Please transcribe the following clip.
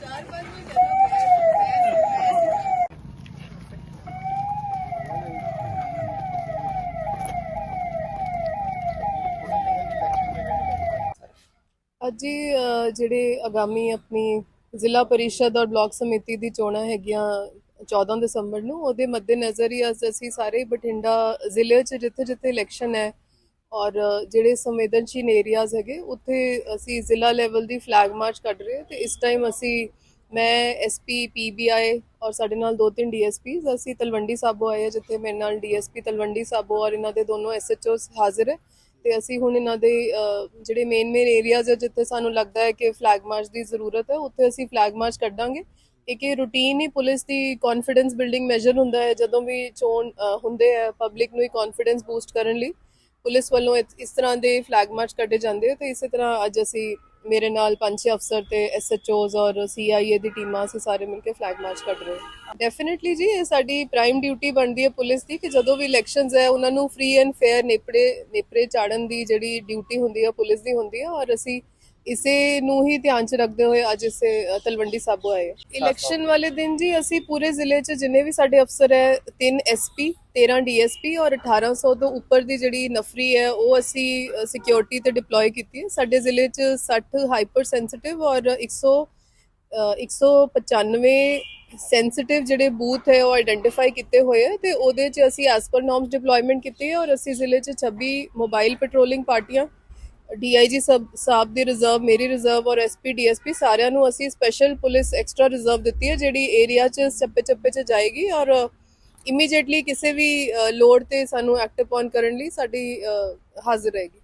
चार पाँच में ਅੱਜ ਜਿਹੜੇ ਆਗਾਮੀ ਆਪਣੀ ਜ਼ਿਲ੍ਹਾ ਪਰਿਸ਼ਦ ਔਰ ਬਲਾਕ ਸਮਿਤੀ ਦੀ ਚੋਣਾਂ ਹੈਗੀਆਂ 14 ਦਸੰਬਰ ਨੂੰ, ਉਹਦੇ ਮੱਦੇਨਜ਼ਰ ਹੀ ਅੱਜ ਅਸੀਂ ਸਾਰੇ ਬਠਿੰਡਾ ਜ਼ਿਲ੍ਹੇ 'ਚ ਜਿੱਥੇ ਜਿੱਥੇ ਇਲੈਕਸ਼ਨ ਹੈ ਔਰ ਜਿਹੜੇ ਸੰਵੇਦਨਸ਼ੀਲ ਏਰੀਆਜ਼ ਹੈਗੇ, ਉੱਥੇ ਅਸੀਂ ਜ਼ਿਲ੍ਹਾ ਲੈਵਲ ਦੀ ਫਲੈਗ ਮਾਰਚ ਕੱਢ ਰਹੇ ਹਾਂ ਤੇ ਇਸ ਟਾਈਮ ਅਸੀਂ, ਮੈਂ ਐਸਪੀ ਪੀਬੀਆਈ ਔਰ ਸਾਡੇ ਨਾਲ ਦੋ ਤਿੰਨ ਡੀਐਸਪੀਜ਼ ਅਸੀਂ ਤਲਵੰਡੀ ਸਾਬੋ ਆਏ ਹਾਂ, ਜਿੱਥੇ ਮੇਰੇ ਨਾਲ ਡੀਐਸਪੀ ਤਲਵੰਡੀ ਸਾਬੋ ਔਰ ਇਹਨਾਂ ਦੇ ਦੋਨੋਂ ਐਸਐਚਓਸ ਹਾਜ਼ਰ ਹੈ। ਤੇ ਅਸੀਂ ਹੁਣ ਇਹਨਾਂ ਦੇ ਜਿਹੜੇ ਮੇਨ ਮੇਨ ਏਰੀਆਜ਼ ਹੈ ਜਿੱਥੇ ਸਾਨੂੰ ਲੱਗਦਾ ਹੈ ਕਿ ਫਲੈਗ ਮਾਰਚ ਦੀ ਜ਼ਰੂਰਤ ਹੈ, ਉੱਥੇ ਅਸੀਂ ਫਲੈਗ ਮਾਰਚ ਕੱਢਾਂਗੇ। ਇੱਕ ਇਹ ਰੂਟੀਨ ਹੀ ਪੁਲਿਸ ਦੀ ਕੌਨਫੀਡੈਂਸ ਬਿਲਡਿੰਗ ਮੈਜਰ ਹੁੰਦਾ ਹੈ, ਜਦੋਂ ਵੀ ਚੋਣ ਹੁੰਦੇ ਹੈ ਪਬਲਿਕ ਨੂੰ ਹੀ ਕੌਨਫੀਡੈਂਸ ਬੂਸਟ ਕਰਨ ਲਈ। ਪੁਲਿਸ ਵੱਲੋਂ ਇਸ ਤਰ੍ਹਾਂ ਦੇ ਫਲੈਗ ਮਾਰਚ ਕੱਢੇ ਜਾਂਦੇ ਆ, ਤੇ ਇਸੇ ਤਰ੍ਹਾਂ ਅੱਜ ਅਸੀਂ ਮੇਰੇ ਨਾਲ ਪੰਜ ਛੇ ਅਫਸਰ ਤੇ ਐਸਐਚਓਜ਼ ਔਰ ਸੀਆਈਏ ਦੀ ਟੀਮਾਂ ਅਸੀਂ ਸਾਰੇ ਮਿਲ ਕੇ ਫਲੈਗ ਮਾਰਚ ਕੱਢ ਰਹੇ ਹਾਂ। ਡੈਫੀਨਿਟਲੀ ਜੀ, ਇਹ ਸਾਡੀ ਪ੍ਰਾਈਮ ਡਿਊਟੀ ਬਣਦੀ ਹੈ ਪੁਲਿਸ ਦੀ ਕਿ ਜਦੋਂ ਵੀ ਇਲੈਕਸ਼ਨਸ ਹੈ, ਉਹਨਾਂ ਨੂੰ ਫ੍ਰੀ ਐਂਡ ਫੇਅਰ ਨੇਪਰੇ ਨੇਪਰੇ ਚਾੜਨ ਦੀ ਜਿਹੜੀ ਡਿਊਟੀ ਹੁੰਦੀ ਹੈ ਪੁਲਿਸ ਦੀ ਹੁੰਦੀ ਹੈ ਔਰ ਅਸੀਂ ਇਸੇ ਨੂੰ ਹੀ ਧਿਆਨ ਚ ਰੱਖਦੇ ਹੋਏ ਅੱਜ ਇਸੇ ਤਲਵੰਡੀ ਸਾਬੋ ਆਏ। ਇਲੈਕਸ਼ਨ ਵਾਲੇ ਦਿਨ ਜੀ ਅਸੀਂ ਪੂਰੇ ਜ਼ਿਲ੍ਹੇ ਚ ਜਿੰਨੇ ਵੀ ਸਾਡੇ ਅਫਸਰ ਹੈ 3 ਐਸਪੀ 13 ਡੀਐਸਪੀ ਔਰ 1800 ਤੋਂ ਉੱਪਰ ਦੀ ਜਿਹੜੀ ਨਫਰੀ ਹੈ ਉਹ ਅਸੀਂ ਸਿਕਿਉਰਿਟੀ ਤੇ ਡਿਪਲੋਏ ਕੀਤੀ ਹੈ। ਸਾਡੇ ਜ਼ਿਲ੍ਹੇ ਚ 60 ਹਾਈਪਰ ਸੈਂਸਿਟਿਵ ਔਰ 100 ਅ, 195 ਸੈਂਸਿਟਿਵ ਜਿਹੜੇ ਬੂਥ ਹੈ ਉਹ ਆਇਡੈਂਟੀਫਾਈ ਕੀਤੇ ਹੋਏ ਹੈ ਤੇ ਉਹਦੇ ਚ ਅਸੀਂ ਐਸ ਪਰ ਨੋਰਮਸ ਡਿਪਲੋਇਮੈਂਟ ਕੀਤੀ ਹੈ ਔਰ ਅਸੀਂ ਜ਼ਿਲ੍ਹੇ ਚ 26 ਮੋਬਾਈਲ ਪੈਟਰੋਲਿੰਗ ਪਾਰਟੀਆਂ ਡੀਆਈਜੀ ਸਬ ਸਾਹਿਬ ਦੀ ਰਿਜ਼ਰਵ ਮੇਰੀ ਰਿਜ਼ਰਵ ਔਰ ਐਸਪੀ ਡੀਐਸਪੀ ਸਾਰਿਆਂ ਨੂੰ ਅਸੀਂ ਸਪੈਸ਼ਲ ਪੁਲਿਸ ਐਕਸਟਰਾ ਰਿਜ਼ਰਵ ਦਿੱਤੀ ਹੈ, ਜਿਹੜੀ ਏਰੀਆ 'ਚ ਚੱਪੇ ਚੱਪੇ 'ਚ ਜਾਏਗੀ ਔਰ ਇਮੀਡੀਏਟਲੀ ਕਿਸੇ ਵੀ ਲੋੜ ਤੇ ਸਾਨੂੰ ਐਕਟ ਅਪਨ ਕਰਨ ਲਈ ਸਾਡੀ ਹਾਜ਼ਰ ਰਹੇਗੀ।